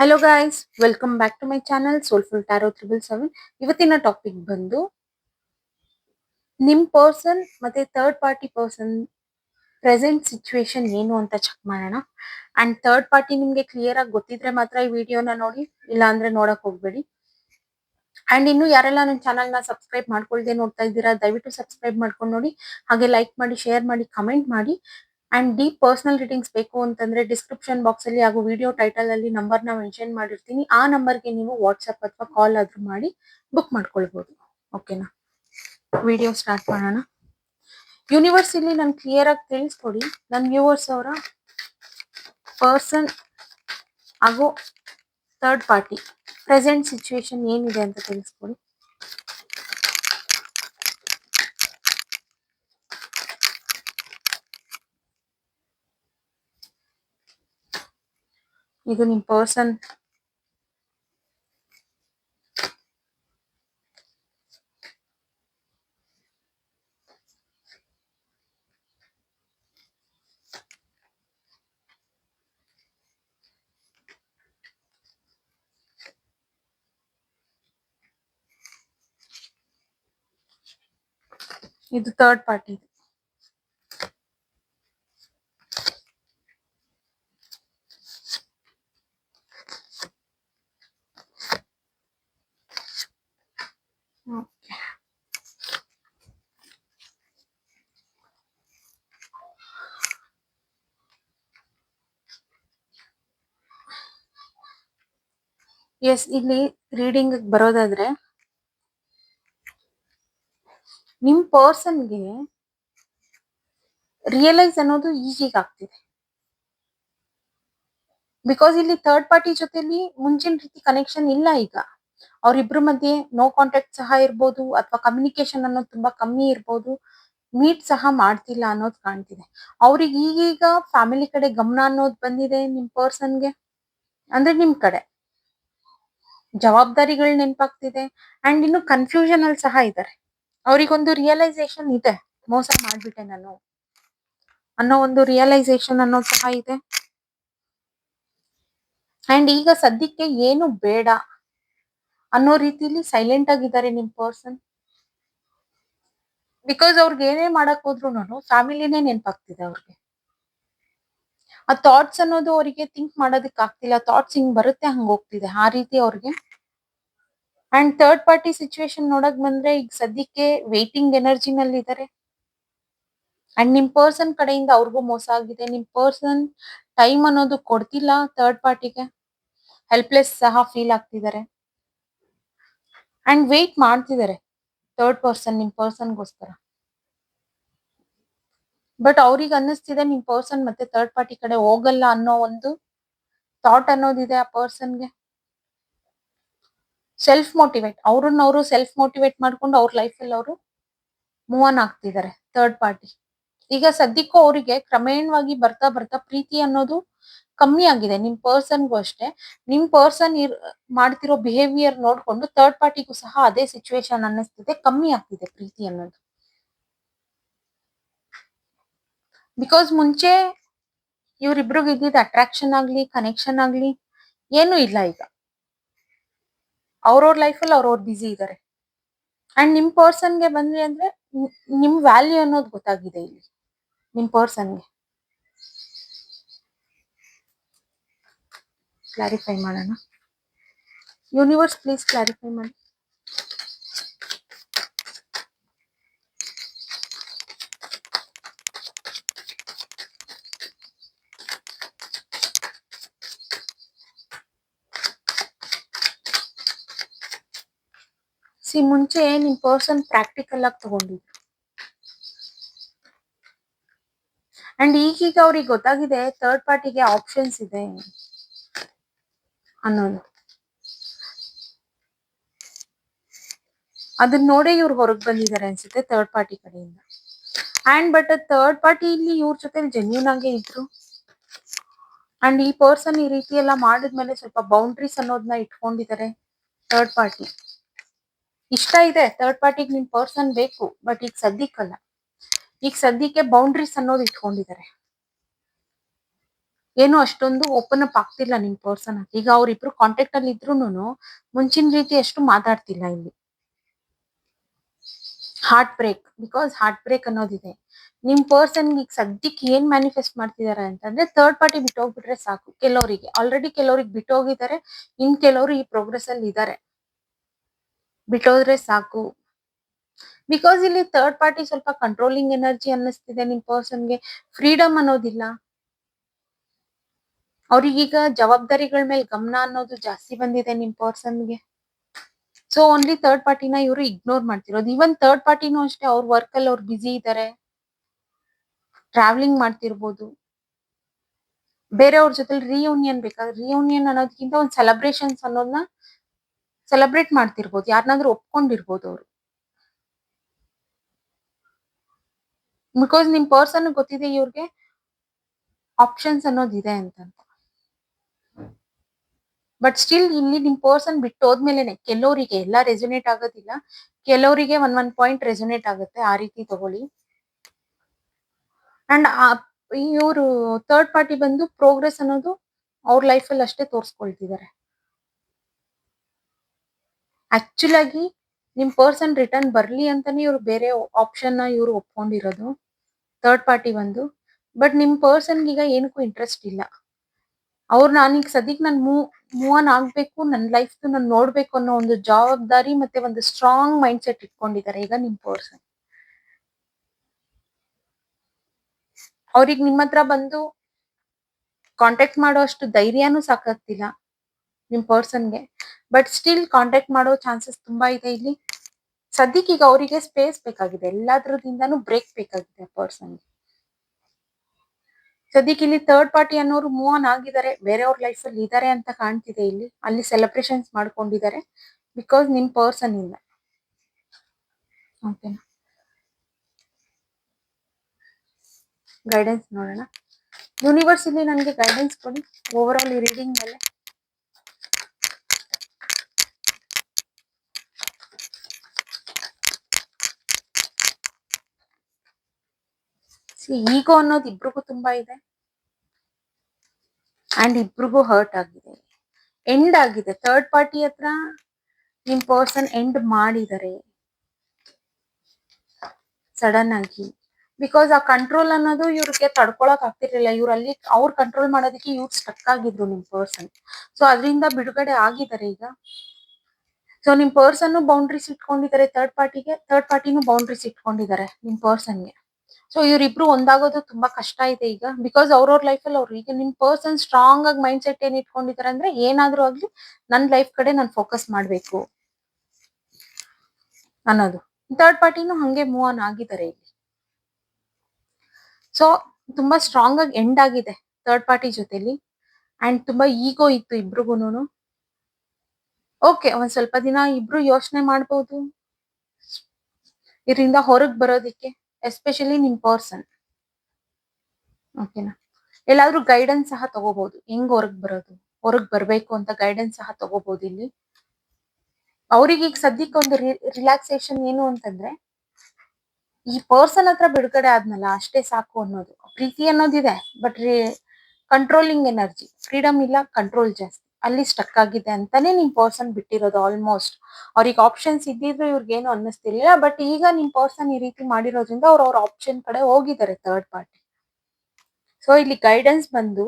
Hello guys welcome back to my channel soulful tarot triple seven ಇವತ್ತಿನ topic ಬಂದು, ನಿಮ್ person ಮತ್ತೆ third party person present situation ಏನು ಅಂತ ಚೆಕ್ ಮಾಡೋಣ. ಅಂಡ್ ಥರ್ಡ್ ಪಾರ್ಟಿ ನಿಮ್ಗೆ ಕ್ಲಿಯರ್ ಆಗಿ ಗೊತ್ತಿದ್ರೆ ಮಾತ್ರ ಈ ವಿಡಿಯೋನ ನೋಡಿ ಇಲ್ಲ ಅಂದ್ರೆ ನೋಡಕ್ ಹೋಗ್ಬೇಡಿ. ಅಂಡ್ ಇನ್ನು ಯಾರೆಲ್ಲ ನನ್ನ ಚಾನಲ್ನ ಸಬ್ಸ್ಕ್ರೈಬ್ ಮಾಡ್ಕೊಳ್ದೆ ನೋಡ್ತಾ ಇದ್ದೀರಾ, ದಯವಿಟ್ಟು ಸಬ್ಸ್ಕ್ರೈಬ್ ಮಾಡ್ಕೊಂಡು ನೋಡಿ. ಹಾಗೆ ಲೈಕ್ ಮಾಡಿ ಶೇರ್ ಮಾಡಿ ಕಮೆಂಟ್ ಮಾಡಿ. ಅಂಡ್ ಡೀಪ್ ಪರ್ಸನಲ್ ರೀಡಿಂಗ್ಸ್ ಬೇಕು ಅಂತಂದ್ರೆ ಡಿಸ್ಕ್ರಿಪ್ಷನ್ ಬಾಕ್ಸ್ ಅಲ್ಲಿ ಹಾಗೂ ವಿಡಿಯೋ ಟೈಟಲ್ ಅಲ್ಲಿ ನಂಬರ್ನ ಮೆನ್ಷನ್ ಮಾಡಿರ್ತೀನಿ. ಆ ನಂಬರ್ಗೆ ನೀವು ವಾಟ್ಸ್ಆಪ್ ಅಥವಾ ಕಾಲ್ ಆದ್ರೂ ಮಾಡಿ ಬುಕ್ ಮಾಡ್ಕೊಳ್ಬಹುದು ಓಕೆನಾ ವಿಡಿಯೋ ಸ್ಟಾರ್ಟ್ ಮಾಡೋಣ. ಯೂನಿವರ್ಸ್ ಇಲ್ಲಿ ನನ್ ಕ್ಲಿಯರ್ ಆಗಿ ತಿಳಿಸ್ಕೊಡಿ. ನನ್ನ ವ್ಯೂವರ್ಸ್ ಅವರ ಪರ್ಸನ್ ಹಾಗೂ ಥರ್ಡ್ ಪಾರ್ಟಿ ಪ್ರೆಸೆಂಟ್ ಸಿಚುವೇಶನ್ ಏನಿದೆ ಅಂತ ತಿಳಿಸ್ಕೊಡಿ. ಇದು ನಿಮ್ ಪರ್ಸನ್ ಇದು ಥರ್ಡ್ ಪಾರ್ಟಿ ಎಸ್ ಇಲ್ಲಿ ರೀಡಿಂಗ್ ಬರೋದಾದ್ರೆ ನಿಮ್ ಪರ್ಸನ್ಗೆ ರಿಯಲೈಸ್ ಅನ್ನೋದು ಈಗೀಗ ಆಗ್ತಿದೆ. ಬಿಕಾಸ್ ಇಲ್ಲಿ ಥರ್ಡ್ ಪಾರ್ಟಿ ಜೊತೆಲಿ ಮುಂಚಿನ ರೀತಿ ಕನೆಕ್ಷನ್ ಇಲ್ಲ ಈಗ. ಅವ್ರಿಬ್ರ ಮಧ್ಯೆ ನೋ ಕಾಂಟ್ಯಾಕ್ಟ್ ಸಹ ಇರ್ಬೋದು ಅಥವಾ ಕಮ್ಯುನಿಕೇಶನ್ ಅನ್ನೋದು ತುಂಬಾ ಕಮ್ಮಿ ಇರ್ಬೋದು. ಮೀಟ್ ಸಹ ಮಾಡ್ತಿಲ್ಲ ಅನ್ನೋದು ಕಾಣ್ತಿದೆ. ಅವ್ರಿಗೆ ಈಗೀಗ ಫ್ಯಾಮಿಲಿ ಕಡೆ ಗಮನ ಅನ್ನೋದು ಬಂದಿದೆ ನಿಮ್ ಪರ್ಸನ್ಗೆ ಅಂದ್ರೆ ನಿಮ್ ಕಡೆ. ಜವಾಬ್ದಾರಿಗಳು ನೆನಪಾಗ್ತಿದೆ ಅಂಡ್ ಇನ್ನು ಕನ್ಫ್ಯೂಷನ್ ಅಲ್ಲಿ ಸಹ ಇದ್ದಾರೆ ಅವರಿಗೊಂದು ರಿಯಲೈಸೇಷನ್ ಇದೆ, ಮೋಸ ಮಾಡ್ಬಿಟ್ಟೆ ನಾನು ಅನ್ನೋ ಒಂದು ರಿಯಲೈಸೇಷನ್ ಅನ್ನೋದು ಸಹ ಇದೆ. ಅಂಡ್ ಈಗ ಸದ್ಯಕ್ಕೆ ಏನು ಬೇಡ ಅನ್ನೋ ರೀತಿಲಿ ಸೈಲೆಂಟ್ ಆಗಿದ್ದಾರೆ ನಿಮ್ ಪರ್ಸನ್ ಬಿಕಾಸ್ ಅವ್ರಿಗೆ ಏನೇ ಮಾಡಕ್ ಹೋದ್ರು ಫ್ಯಾಮಿಲಿನೇ ನೆನಪಾಗ್ತಿದೆ ಅವ್ರಿಗೆ. ಆ ಥಾಟ್ಸ್ ಅನ್ನೋದು ಅವರಿಗೆ ಥಿಂಕ್ ಮಾಡೋದಕ್ಕೆ ಆಗ್ತಿಲ್ಲ. ಥಾಟ್ಸ್ ಹಿಂಗ್ ಬರುತ್ತೆ, ಹಂಗ ಹೋಗ್ತಿದೆ. ಆ ರೀತಿ ಅವ್ರಿಗೆ. ಅಂಡ್ ಥರ್ಡ್ ಪಾರ್ಟಿ ಸಿಚುವೇಶನ್ ನೋಡಕ್ ಬಂದ್ರೆ ಈಗ ಸದ್ಯಕ್ಕೆ ವೇಟಿಂಗ್ ಎನರ್ಜಿನಲ್ಲಿ ಇದ್ದಾರೆ ಅಂಡ್ ನಿಮ್ ಪರ್ಸನ್ ಕಡೆಯಿಂದ ಅವ್ರಿಗೂ ಮೋಸ ಆಗಿದೆ. ನಿಮ್ ಪರ್ಸನ್ ಟೈಮ್ ಅನ್ನೋದು ಕೊಡ್ತಿಲ್ಲ ಥರ್ಡ್ ಪಾರ್ಟಿಗೆ ಹೆಲ್ಪ್ಲೆಸ್ ಸಹ ಫೀಲ್ ಆಗ್ತಿದ್ದಾರೆ. ಅಂಡ್ ವೇಟ್ ಮಾಡ್ತಿದ್ದಾರೆ ಥರ್ಡ್ ಪರ್ಸನ್ ನಿಮ್ ಪರ್ಸನ್ಗೋಸ್ಕರ ಬಟ್ ಅವ್ರಿಗೆ ಅನ್ನಿಸ್ತಿದೆ ನಿಮ್ ಪರ್ಸನ್ ಮತ್ತೆ ಥರ್ಡ್ ಪಾರ್ಟಿ ಕಡೆ ಹೋಗಲ್ಲ ಅನ್ನೋ ಒಂದು ಥಾಟ್ ಅನ್ನೋದಿದೆ ಆ ಪರ್ಸನ್ಗೆ ಸೆಲ್ಫ್ ಮೋಟಿವೇಟ್ ಅವ್ರನ್ನ ಅವರು ಸೆಲ್ಫ್ ಮೋಟಿವೇಟ್ ಮಾಡ್ಕೊಂಡು ಅವ್ರ ಲೈಫಲ್ಲಿ ಅವರು ಮೂವ್ ಆನ್ ಆಗ್ತಿದ್ದಾರೆ ಥರ್ಡ್ ಪಾರ್ಟಿ ಈಗ ಸದ್ಯಕ್ಕೂ ಅವರಿಗೆ ಕ್ರಮೇಣವಾಗಿ ಬರ್ತಾ ಬರ್ತಾ ಪ್ರೀತಿ ಅನ್ನೋದು ಕಮ್ಮಿ ಆಗಿದೆ. ನಿಮ್ ಪರ್ಸನ್ಗೂ ಅಷ್ಟೇ. ನಿಮ್ ಪರ್ಸನ್ ಇರ್, ಮಾಡ್ತಿರೋ ಬಿಹೇವಿಯರ್ ನೋಡ್ಕೊಂಡು ಥರ್ಡ್ ಪಾರ್ಟಿಗೂ ಸಹ ಅದೇ ಸಿಚುವೇಶನ್ ಅನ್ನಿಸ್ತಿದೆ. ಕಮ್ಮಿ ಆಗ್ತಿದೆ ಪ್ರೀತಿ ಅನ್ನೋದು. ಬಿಕಾಸ್ ಮುಂಚೆ ಇವ್ರಿಬ್ರಿಗೆ ಇದ್ದಿದ್ದ ಅಟ್ರಾಕ್ಷನ್ ಆಗ್ಲಿ ಕನೆಕ್ಷನ್ ಆಗ್ಲಿ ಏನು ಇಲ್ಲ ಈಗ. ಅವ್ರವ್ರ ಲೈಫಲ್ಲಿ ಅವ್ರವ್ರು ಬ್ಯುಸಿ ಇದ್ದಾರೆ ಅಂಡ್ ನಿಮ್ ಪರ್ಸನ್ಗೆ ಬಂದ್ರಿ ಅಂದ್ರೆ ನಿಮ್ ವ್ಯಾಲ್ಯೂ ಅನ್ನೋದು ಗೊತ್ತಾಗಿದೆ ಇಲ್ಲಿ. ನಿಮ್ ಪರ್ಸನ್ಗೆ ಕ್ಲಾರಿಫೈ ಮಾಡೋಣ. ಯೂನಿವರ್ಸ್ ಪ್ಲೀಸ್ ಕ್ಲಾರಿಫೈ ಮಾಡಿ ಸಿ ಮುಂಚೆ ನಿಮ್ ಪರ್ಸನ್ ಪ್ರಾಕ್ಟಿಕಲ್ ಆಗಿ ತಗೊಂಡಿದ್ರು? ಅಂಡ್ ಈಗೀಗ ಅವ್ರಿಗೆ ಗೊತ್ತಾಗಿದೆ ಥರ್ಡ್ ಪಾರ್ಟಿಗೆ ಆಪ್ಷನ್ಸ್ ಇದೆ ಅನ್ನೋದು. ಅದನ್ನ ನೋಡೇ ಇವ್ರು ಹೊರಗೆ ಬಂದಿದ್ದಾರೆ ಅನ್ಸುತ್ತೆ ಥರ್ಡ್ ಪಾರ್ಟಿ ಕಡೆಯಿಂದ. ಅಂಡ್ ಬಟ್ ಥರ್ಡ್ ಪಾರ್ಟಿ ಇಲ್ಲಿ ಇವ್ರ ಜೊತೆ ಜೆನ್ಯೂನ್ ಆಗೇ ಇದ್ರು. ಅಂಡ್ ಈ ಪರ್ಸನ್ ಈ ರೀತಿ ಎಲ್ಲ ಮಾಡಿದ್ಮೇಲೆ ಸ್ವಲ್ಪ ಬೌಂಡ್ರೀಸ್ ಅನ್ನೋದನ್ನ ಇಟ್ಕೊಂಡಿದ್ದಾರೆ ಥರ್ಡ್ ಪಾರ್ಟಿ ಇಷ್ಟ ಇದೆ ಥರ್ಡ್ ಪಾರ್ಟಿಗೆ ನಿಮ್ ಪರ್ಸನ್ ಬೇಕು ಬಟ್ ಈಗ ಸದ್ಯಕ್ಕಲ್ಲ ಈಗ ಸದ್ಯಕ್ಕೆ ಬೌಂಡ್ರೀಸ್ ಅನ್ನೋದು ಇಟ್ಕೊಂಡಿದ್ದಾರೆ ಏನು ಅಷ್ಟೊಂದು ಓಪನ್ ಅಪ್ ಆಗ್ತಿಲ್ಲ ನಿಮ್ ಪರ್ಸನ್ ಈಗ ಅವ್ರಿಬ್ರು ಕಾಂಟ್ಯಾಕ್ಟ್ ಅಲ್ಲಿ ಇದ್ರೂನು ಮುಂಚಿನ ರೀತಿ ಅಷ್ಟು ಮಾತಾಡ್ತಿಲ್ಲ ಇಲ್ಲಿ. Heart break because heart break ಅನ್ನೋದಿದೆ. ನಿಮ್ ಪರ್ಸನ್ ಈಗ ಸದ್ಯಕ್ಕೆ ಏನ್ ಮ್ಯಾನಿಫೆಸ್ಟ್ ಮಾಡ್ತಿದಾರೆ ಅಂತಂದ್ರೆ ಥರ್ಡ್ ಪಾರ್ಟಿ ಬಿಟ್ಟೋಗ್ಬಿಟ್ರೆ ಸಾಕು. ಕೆಲವರಿಗೆ ಆಲ್ರೆಡಿ ಕೆಲವ್ರಿಗೆ ಬಿಟ್ಟೋಗಿದ್ದಾರೆ ಇನ್ ಕೆಲವರು ಈ ಪ್ರೋಗ್ರೆಸ್ ಅಲ್ಲಿ ಇದ್ದಾರೆ ಬಿಟ್ಟೋದ್ರೆ ಸಾಕು. ಬಿಕಾಸ್ ಇಲ್ಲಿ ಥರ್ಡ್ ಪಾರ್ಟಿ ಸ್ವಲ್ಪ ಕಂಟ್ರೋಲಿಂಗ್ ಎನರ್ಜಿ ಅನ್ನಿಸ್ತಿದೆ ನಿಮ್ ಪರ್ಸನ್ಗೆ ಫ್ರೀಡಮ್ ಅನ್ನೋದಿಲ್ಲ. ಅವ್ರಿಗೀಗ ಜವಾಬ್ದಾರಿಗಳ ಮೇಲೆ ಗಮನ ಅನ್ನೋದು ಜಾಸ್ತಿ ಬಂದಿದೆ ನಿಮ್ ಪರ್ಸನ್ಗೆ ಸೊ ಓನ್ಲಿ ಥರ್ಡ್ ಪಾರ್ಟಿನ ಇವರು ಇಗ್ನೋರ್ ಮಾಡ್ತಿರೋದು. ಈವನ್ ಥರ್ಡ್ ಪಾರ್ಟಿನೂ ಅಷ್ಟೇ ಅವ್ರ ವರ್ಕ್ ಅಲ್ಲಿ ಅವ್ರು ಬಿಸಿ ಇದ್ದಾರೆ ಟ್ರಾವೆಲಿಂಗ್ ಮಾಡ್ತಿರ್ಬೋದು. ಬೇರೆಯವ್ರ ಜೊತೆ ರಿಯೂನಿಯನ್ ಬೇಕಾದ್ರೆ ರಿಯೂನಿಯನ್ ಅನ್ನೋದಕ್ಕಿಂತ ಒಂದು ಸೆಲೆಬ್ರೇಷನ್ಸ್ ಅನ್ನೋದನ್ನ ಸೆಲೆಬ್ರೇಟ್ ಮಾಡ್ತಿರ್ಬೋದು ಯಾರನ್ನಾದ್ರೂ ಒಪ್ಕೊಂಡಿರ್ಬೋದು ಅವರು. ಬಿಕಾಸ್ ನಿಮ್ ಪರ್ಸನ್ ಗೊತ್ತಿದೆ ಇವ್ರಿಗೆ ಆಪ್ಷನ್ಸ್ ಅನ್ನೋದಿದೆ ಅಂತ ಬಟ್ ಸ್ಟಿಲ್ ಇಲ್ಲಿ ನಿಮ್ ಪರ್ಸನ್ ಬಿಟ್ಟು ಹೋದ್ಮೇಲೆ ಕೆಲವರಿಗೆ ಎಲ್ಲ ರೆಸೊನೇಟ್ ಆಗೋದಿಲ್ಲ. ಕೆಲವರಿಗೆ ಒನ್ ಒನ್ ಪಾಯಿಂಟ್ ರೆಸೊನೇಟ್ ಆಗುತ್ತೆ ಆ ರೀತಿ ತಗೊಳ್ಳಿ. ಅಂಡ್ ಇವರು ಥರ್ಡ್ ಪಾರ್ಟಿ ಬಂದು ಪ್ರೋಗ್ರೆಸ್ ಅನ್ನೋದು ಅವ್ರ ಲೈಫಲ್ಲಿ ಅಷ್ಟೇ ತೋರಿಸ್ಕೊಳ್ತಿದ್ದಾರೆ ಆಕ್ಚುಲ್ ಆಗಿ ನಿಮ್ ಪರ್ಸನ್ ರಿಟರ್ನ್ ಬರ್ಲಿ ಅಂತಾನೆ ಇವ್ರು ಬೇರೆ ಆಪ್ಷನ್ನ ಇವ್ರು ಒಪ್ಕೊಂಡಿರೋದು. ಥರ್ಡ್ ಪಾರ್ಟಿ ಬಂದು. ಬಟ್ ನಿಮ್ ಪರ್ಸನ್ ಈಗ ಏನಕ್ಕೂ ಇಂಟ್ರೆಸ್ಟ್ ಇಲ್ಲ. ಅವ್ರು ನಾನೀಗ ಸದ್ಯಕ್ಕೆ ನಾನು ಮೂವ್ ಮೂವ್ ಆನ್ ಆಗ್ಬೇಕು ನನ್ನ ಲೈಫ್ ನಾನು ನೋಡ್ಬೇಕು ಅನ್ನೋ ಒಂದು ಜವಾಬ್ದಾರಿ ಮತ್ತೆ ಒಂದು ಸ್ಟ್ರಾಂಗ್ ಮೈಂಡ್ ಸೆಟ್ ಇಟ್ಕೊಂಡಿದ್ದಾರೆ ಈಗ ನಿಮ್ ಪರ್ಸನ್ ಅವ್ರಿಗೆ ನಿಮ್ಮ ಹತ್ರ ಬಂದು ಕಾಂಟ್ಯಾಕ್ಟ್ ಮಾಡೋ ಅಷ್ಟು ಧೈರ್ಯನೂ ಸಾಕಾಗ್ತಿಲ್ಲ ನಿಮ್ ಪರ್ಸನ್ಗೆ ಬಟ್ ಸ್ಟಿಲ್ ಕಾಂಟ್ಯಾಕ್ಟ್ ಮಾಡೋ ಚಾನ್ಸಸ್ ತುಂಬಾ ಇದೆ ಇಲ್ಲಿ. ಸದ್ಯಕ್ಕೆ ಈಗ ಅವರಿಗೆ ಸ್ಪೇಸ್ ಬೇಕಾಗಿದೆ. ಎಲ್ಲಾದ್ರದಿಂದಾನು ಬ್ರೇಕ್ ಬೇಕಾಗಿದೆ ಪರ್ಸನ್ಗೆ ಸದ್ಯಕ್ಕೆ ಇಲ್ಲಿ ಥರ್ಡ್ ಪಾರ್ಟಿ ಅನ್ನೋರು ಮೂವ್ ಆನ್ ಆಗಿದ್ದಾರೆ. ಬೇರೆಯವ್ರ ಲೈಫ್ ಅಲ್ಲಿ ಇದ್ದಾರೆ ಅಂತ ಕಾಣ್ತಿದೆ ಇಲ್ಲಿ. ಅಲ್ಲಿ ಸೆಲೆಬ್ರೇಷನ್ಸ್ ಮಾಡ್ಕೊಂಡಿದ್ದಾರೆ. ಬಿಕಾಸ್ ನಿಮ್ ಪರ್ಸನ್ ಇಲ್ಲ ಓಕೆನಾ ಗೈಡೆನ್ಸ್ ನೋಡೋಣ. ಯೂನಿವರ್ಸ್ ಇಲ್ಲಿ ನನಗೆ ಗೈಡೆನ್ಸ್ ಕೊಡಿ. ಓವರ್ ಆಲ್ ರೀಡಿಂಗ್ ಮೇಲೆ. ಈಗೋ ಅನ್ನೋದು ಇಬ್ರಿಗೂ ತುಂಬಾ ಇದೆ. ಅಂಡ್ ಇಬ್ರಿಗೂ ಹರ್ಟ್ ಆಗಿದೆ. ಎಂಡ್ ಆಗಿದೆ. ಥರ್ಡ್ ಪಾರ್ಟಿ ಹತ್ರ ನಿಮ್ ಪರ್ಸನ್ ಎಂಡ್ ಮಾಡಿದರೆ ಸಡನ್ ಆಗಿ ಬಿಕಾಸ್ ಆ ಕಂಟ್ರೋಲ್ ಅನ್ನೋದು ಇವ್ರಿಗೆ ತಡ್ಕೊಳಕ್ ಆಗ್ತಿರ್ಲಿಲ್ಲ. ಇವ್ರು ಅಲ್ಲಿ ಅವ್ರು ಕಂಟ್ರೋಲ್ ಮಾಡೋದಕ್ಕೆ ಇವ್ರು ಸ್ಟಕ್ ಆಗಿದ್ರು ನಿಮ್ ಪರ್ಸನ್ ಸೊ ಅದರಿಂದ ಬಿಡುಗಡೆ ಆಗಿದ್ದಾರೆ ಈಗ. ಸೊ ನಿಮ್ ಪರ್ಸನ್ ಬೌಂಡ್ರೀಸ್ ಇಟ್ಕೊಂಡಿದ್ದಾರೆ. ಥರ್ಡ್ ಪಾರ್ಟಿಗೆ ಥರ್ಡ್ ಪಾರ್ಟಿನೂ ಬೌಂಡ್ರೀಸ್ ಇಟ್ಕೊಂಡಿದ್ದಾರೆ ನಿಮ್ ಪರ್ಸನ್ಗೆ ಸೊ ಇವರಿಬ್ರು ಒಂದಾಗೋದು ತುಂಬಾ ಕಷ್ಟ ಇದೆ ಈಗ. ಬಿಕಾಸ್ ಅವ್ರವ್ರ ಅಲ್ಲಿ ಅವ್ರು ಈಗ ನಿಮ್ ಪರ್ಸನ್ ಸ್ಟ್ರಾಂಗ್ ಆಗಿ ಮೈಂಡ್ ಸೆಟ್ ಏನ್ ಇಟ್ಕೊಂಡಿದ್ದಾರೆ ಅಂದ್ರೆ ಏನಾದ್ರೂ ಆಗ್ಲಿ ನನ್ ಲೈಫ್ ಕಡೆ ನಾನು ಫೋಕಸ್ ಮಾಡ್ಬೇಕು. ಅನ್ನೋದು. ಥರ್ಡ್ ಪಾರ್ಟಿನೂ ಹಂಗೆ ಮೂವ್ ಆನ್ ಆಗಿದ್ದಾರೆ ಇಲ್ಲಿ. ಸೊ ತುಂಬಾ ಸ್ಟ್ರಾಂಗ್ ಆಗಿ ಎಂಡ್ ಆಗಿದೆ ಥರ್ಡ್ ಪಾರ್ಟಿ ಜೊತೆಲಿ. ಅಂಡ್ ತುಂಬಾ ಈಗೋ ಇತ್ತು ಇಬ್ರಿಗೂನು ಓಕೆ ಒಂದ್ ಸ್ವಲ್ಪ ದಿನ ಇಬ್ರು ಯೋಚನೆ ಮಾಡ್ಬೋದು. ಇದರಿಂದ ಹೊರಗ್ ಬರೋದಿಕ್ಕೆ. ಎಸ್ಪೆಷಲಿ ನಿಮ್ ಪರ್ಸನ್ ಓಕೆನಾ ಎಲ್ಲಾದ್ರೂ ಗೈಡೆನ್ಸ್ ಸಹ ತಗೋಬಹುದು ಹೆಂಗ್ ಹೊರಗ್ ಬರೋದು? ಹೊರಗ್ ಬರ್ಬೇಕು ಅಂತ ಗೈಡೆನ್ಸ್ ಸಹ ತಗೋಬಹುದು ಇಲ್ಲಿ. ಅವ್ರಿಗೆ ಈಗ ಸದ್ಯಕ್ಕೆ ಒಂದು ರಿಲ್ಯಾಕ್ಸೇಷನ್ ಏನು ಅಂತಂದ್ರೆ, ಈ ಪರ್ಸನ್ ಹತ್ರ ಬಿಡುಗಡೆ ಆದ್ನಲ್ಲ, ಅಷ್ಟೇ ಸಾಕು ಅನ್ನೋದು. ಪ್ರೀತಿ ಅನ್ನೋದಿದೆ ಬಟ್ ಕಂಟ್ರೋಲಿಂಗ್ ಎನರ್ಜಿ ಫ್ರೀಡಮ್ ಇಲ್ಲ ಕಂಟ್ರೋಲ್ ಜಾಸ್ತಿ. ಅಲ್ಲಿ ಸ್ಟಕ್ ಆಗಿದೆ ಅಂತಾನೆ ನಿಮ್ ಪರ್ಸನ್ ಬಿಟ್ಟಿರೋದು ಆಲ್ಮೋಸ್ಟ್ ಅವ್ರಿಗೆ ಆಪ್ಷನ್ಸ್ ಇದ್ದಿದ್ರು ಇವ್ರಿಗೇನು ಅನ್ನಿಸ್ತಿರ್ಲಿಲ್ಲ ಬಟ್ ಈಗ ನಿಮ್ ಪರ್ಸನ್ ಈ ರೀತಿ ಮಾಡಿರೋದ್ರಿಂದ ಅವ್ರ ಅವ್ರ ಆಪ್ಷನ್ ಕಡೆ ಹೋಗಿದ್ದಾರೆ ಥರ್ಡ್ ಪಾರ್ಟಿ ಸೊ ಇಲ್ಲಿ ಗೈಡೆನ್ಸ್ ಬಂದು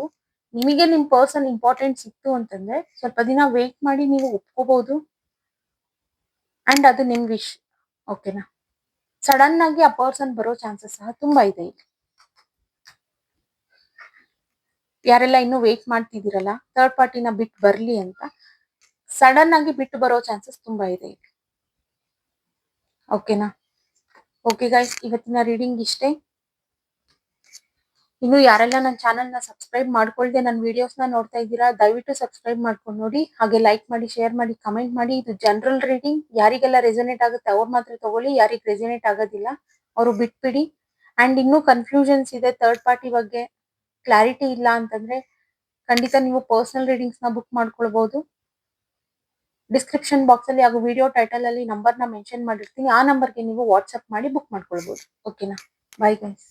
ನಿಮಗೆ ನಿಮ್ ಪರ್ಸನ್ ಇಂಪಾರ್ಟೆಂಟ್ ಸಿಕ್ತು ಅಂತಂದ್ರೆ ಸ್ವಲ್ಪ ದಿನ ವೇಟ್ ಮಾಡಿ ನೀವು ಒಪ್ಕೋಬಹುದು ಅಂಡ್ ಅದು ನಿಮ್ ವಿಶ್ ಓಕೆನಾ ಸಡನ್ ಆಗಿ ಆ ಪರ್ಸನ್ ಬರೋ ಚಾನ್ಸಸ್ ಸಹ ತುಂಬಾ ಇದೆ ಇಲ್ಲಿ. ಯಾರೆಲ್ಲ ಇನ್ನು ವೇಟ್ ಮಾಡ್ತಿದ್ದೀರಲ್ಲ ಥರ್ಡ್ ಪಾರ್ಟಿನ ಬಿಟ್ಟು ಬರಲಿ ಅಂತ ಸಡನ್ ಆಗಿ ಬಿಟ್ಟು ಬರೋ ಚಾನ್ಸಸ್ ತುಂಬಾ ಇದೆ ಓಕೆನಾ ಓಕೆ ಗೈಸ್ ಇವತ್ತಿನ ರೀಡಿಂಗ್ ಇಷ್ಟೇ. ಇನ್ನು ಯಾರೆಲ್ಲ ನನ್ನ ಚಾನಲ್ನ ಸಬ್ಸ್ಕ್ರೈಬ್ ಮಾಡ್ಕೊಳ್ದೆ ನನ್ನ ವಿಡಿಯೋಸ್ನ ನೋಡ್ತಾ ಇದ್ದೀರಾ, ದಯವಿಟ್ಟು ಸಬ್ಸ್ಕ್ರೈಬ್ ಮಾಡ್ಕೊಂಡು ನೋಡಿ. ಹಾಗೆ ಲೈಕ್ ಮಾಡಿ ಶೇರ್ ಮಾಡಿ ಕಮೆಂಟ್ ಮಾಡಿ. ಇದು ಜನರಲ್ ರೀಡಿಂಗ್ ಯಾರಿಗೆಲ್ಲ ರೆಸೊನೇಟ್ ಆಗುತ್ತೆ ಅವ್ರು ಮಾತ್ರ ತಗೊಳ್ಳಿ, ಯಾರಿಗೆ ರೆಸೊನೇಟ್ ಆಗೋದಿಲ್ಲ, ಅವರು ಬಿಟ್ಬಿಡಿ. ಅಂಡ್ ಇನ್ನೂ ಕನ್ಫ್ಯೂಷನ್ಸ್ ಇದೆ ಥರ್ಡ್ ಪಾರ್ಟಿ ಬಗ್ಗೆ. ಕ್ಲಾರಿಟಿ ಇಲ್ಲ ಅಂತಂದ್ರೆ ಖಂಡಿತ ನೀವು ಪರ್ಸನಲ್ ರೀಡಿಂಗ್ಸ್ನ ಬುಕ್ ಮಾಡ್ಕೊಳ್ಬಹುದು ಡಿಸ್ಕ್ರಿಪ್ಷನ್ ಬಾಕ್ಸ್ ಅಲ್ಲಿ ಹಾಗೂ ವಿಡಿಯೋ ಟೈಟಲ್ ಅಲ್ಲಿ ನಂಬರ್ನ ಮೆನ್ಷನ್ ಮಾಡಿರ್ತೀನಿ. ಆ ನಂಬರ್ಗೆ ನೀವು ವಾಟ್ಸ್ಆಪ್ ಮಾಡಿ ಬುಕ್ ಮಾಡ್ಕೊಳ್ಬಹುದು ಓಕೆನಾ ಬೈ ಗೈಸ್